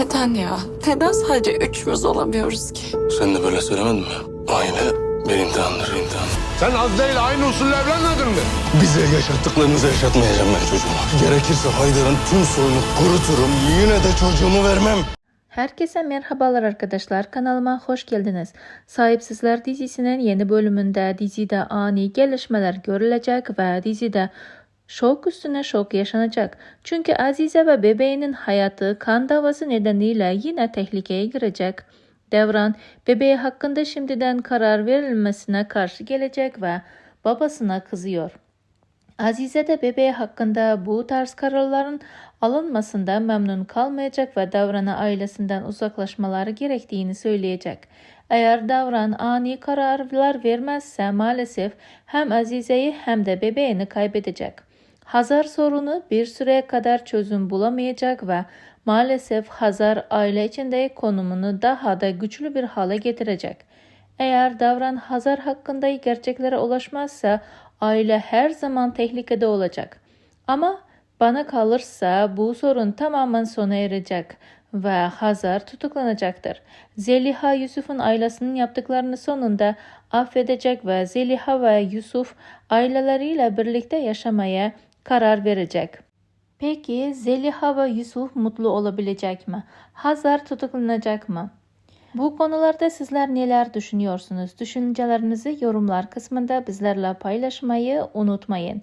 Neden ya? Neden sadece üçümüz olamıyoruz ki? Sen de böyle söylemedin mi? Aile bir imtihandır imtihan. Sen Azze ile aynı usulle evlenmedin mi? Bize yaşattıklarınızı yaşatmayacağım ben çocuğuma. Gerekirse Haydar'ın tüm soyunu kuruturum. Yine de çocuğumu vermem. Herkese merhabalar arkadaşlar. Kanalıma hoş geldiniz. Sahipsizler dizisinin yeni bölümünde dizide ani gelişmeler görülecek ve dizide şok üstüne şok yaşanacak. Çünkü Azize ve bebeğinin hayatı kan davası nedeniyle yine tehlikeye girecek. Devran bebeği hakkında şimdiden karar verilmesine karşı gelecek ve babasına kızıyor. Azize de bebeği hakkında bu tarz kararların alınmasında memnun kalmayacak ve Davran'a ailesinden uzaklaşmaları gerektiğini söyleyecek. Eğer Davran ani kararlar vermezse maalesef hem Azize'yi hem de bebeğini kaybedecek. Hazar sorunu bir süreye kadar çözüm bulamayacak ve maalesef Hazar aile içinde konumunu daha da güçlü bir hale getirecek. Eğer davran Hazar hakkında gerçeklere ulaşmazsa aile her zaman tehlikede olacak. Ama bana kalırsa bu sorun tamamen sona erecek ve Hazar tutuklanacaktır. Zeliha Yusuf'un ailesinin yaptıklarını sonunda affedecek ve Zeliha ve Yusuf aileleriyle birlikte yaşamaya karar verecek. Peki Zeliha ve Yusuf mutlu olabilecek mi? Hazar tutuklanacak mı? Bu konularda sizler neler düşünüyorsunuz? Düşüncelerinizi yorumlar kısmında bizlerle paylaşmayı unutmayın.